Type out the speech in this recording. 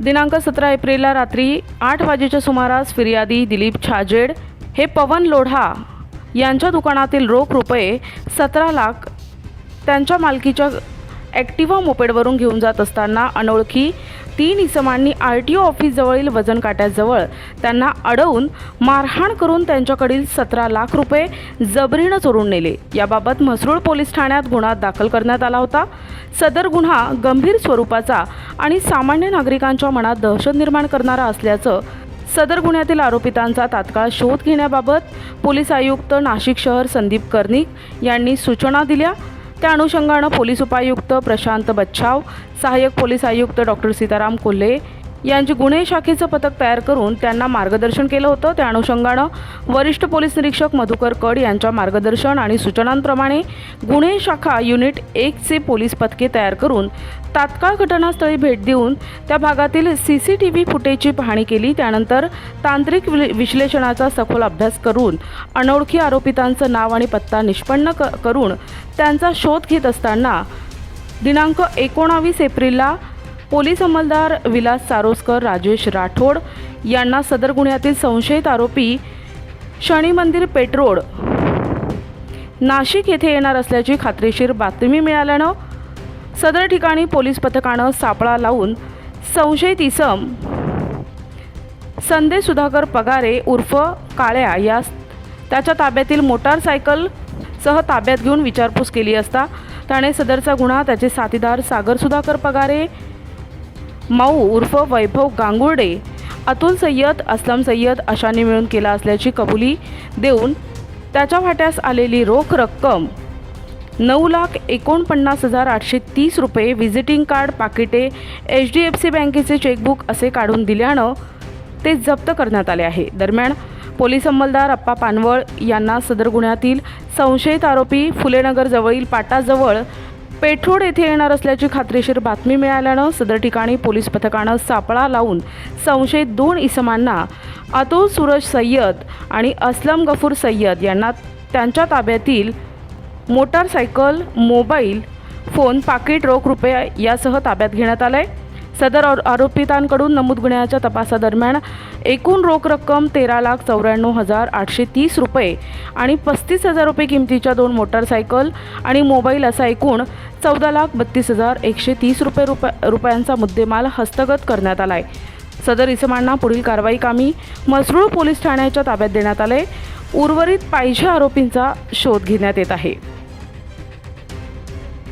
दिनांक सतरा एप्रिलला रात्री आठ वाजेच्या सुमारास फिर्यादी दिलीप छाजेड हे पवन लोढा यांच्या दुकानातील रोख रुपये सतरा लाख त्यांच्या मालकीच्या ॲक्टिवा मोपेडवरून घेऊन जात असताना अनोळखी तीन इसमांनी आर टी ओ ऑफिसजवळील वजन काट्याजवळ त्यांना अडवून मारहाण करून त्यांच्याकडील सतरा लाख रुपये जबरीनं चोरून नेले. याबाबत म्हसरूळ पोलीस ठाण्यात गुन्हा दाखल करण्यात आला होता. सदर गुन्हा गंभीर स्वरूपाचा आणि सामान्य नागरिकांच्या मनात दहशत निर्माण करणारा असल्याचं सदर गुन्ह्यातील आरोपितांचा तात्काळ शोध घेण्याबाबत पोलीस आयुक्त नाशिक शहर संदीप कर्णिक यांनी सूचना दिल्या. त्या अनुषंगानं पोलीस उपायुक्त प्रशांत बच्छाव सहाय्यक पोलीस आयुक्त डॉक्टर सीताराम कोल्हे यांची गुन्हे शाखेचं पथक तयार करून त्यांना मार्गदर्शन केलं होतं. त्या अनुषंगानं वरिष्ठ पोलीस निरीक्षक मधुकर कड यांच्या मार्गदर्शन आणि सूचनांप्रमाणे गुन्हे शाखा युनिट एकचे पोलीस पथके तयार करून तात्काळ घटनास्थळी भेट देऊन त्या भागातील सी सी टी व्ही फुटेजची पाहणी केली. त्यानंतर तांत्रिक वि- विश्लेषणाचा सखोल अभ्यास करून अनोळखी आरोपितांचं नाव आणि पत्ता निष्पन्न क करून त्यांचा शोध घेत असताना दिनांक एकोणावीस एप्रिलला पोलीस अंमलदार विलास सारोस्कर राजेश राठोड यांना सदर गुन्ह्यातील संशयित आरोपी शनी मंदिर पेट्रोड नाशिक येथे येणार असल्याची खात्रीशीर बातमी मिळाल्यानं सदर ठिकाणी पोलीस पथकानं सापळा लावून संशयित इसम संदेश सुधाकर पगारे उर्फ काळ्या या त्याच्या ताब्यातील मोटारसायकल सह ताब्यात घेऊन विचारपूस केली असता त्याने सदरचा गुन्हा त्याचे साथीदार सागर सुधाकर पगारे माऊ उर्फ वैभव गांगुर्डे अतुल सय्यद असलम सय्यद अशांनी मिळून केला असल्याची कबुली देऊन त्याच्या वाट्यास आलेली रोख रक्कम नऊ लाख एकोणपन्नास हजार आठशे तीस रुपये व्हिजिटिंग कार्ड पाकिटे एच डी एफ सी बँकेचे चेकबुक असे काढून दिल्यानं ते जप्त करण्यात आले आहे. दरम्यान पोलीस अंमलदार अप्पा पानवळ यांना सदर गुन्ह्यातील संशयित आरोपी फुलेनगरजवळील पाटाजवळ पेठोड येथे येणार असल्याची खात्रीशीर बातमी मिळाल्यानं सदर ठिकाणी पोलीस पथकानं सापळा लावून संशयित दोन इसमांना अतुल सूरज सय्यद आणि असलम गफूर सय्यद यांना त्यांच्या ताब्यातील मोटारसायकल मोबाईल फोन पाकिट रोख रुपये यासह ताब्यात घेण्यात आलं आहे सदर आरोपितांकडून नमूद गुन्ह्याच्या तपासादरम्यान एकूण रोख रक्कम तेरा लाख चौऱ्याण्णव हजार आठशे तीस रुपये आणि पस्तीस हजार रुपये किमतीच्या दोन मोटारसायकल आणि मोबाईल असा एकूण चौदा लाख बत्तीस हजार एकशे तीस रुपये रुपया रुपयांचा मुद्देमाल हस्तगत करण्यात आला आहे सदर इसमांना पुढील कारवाई कामी म्हसरूळ पोलीस ठाण्याच्या ताब्यात देण्यात आले उर्वरित पाहिजे आरोपींचा शोध घेण्यात येत आहे.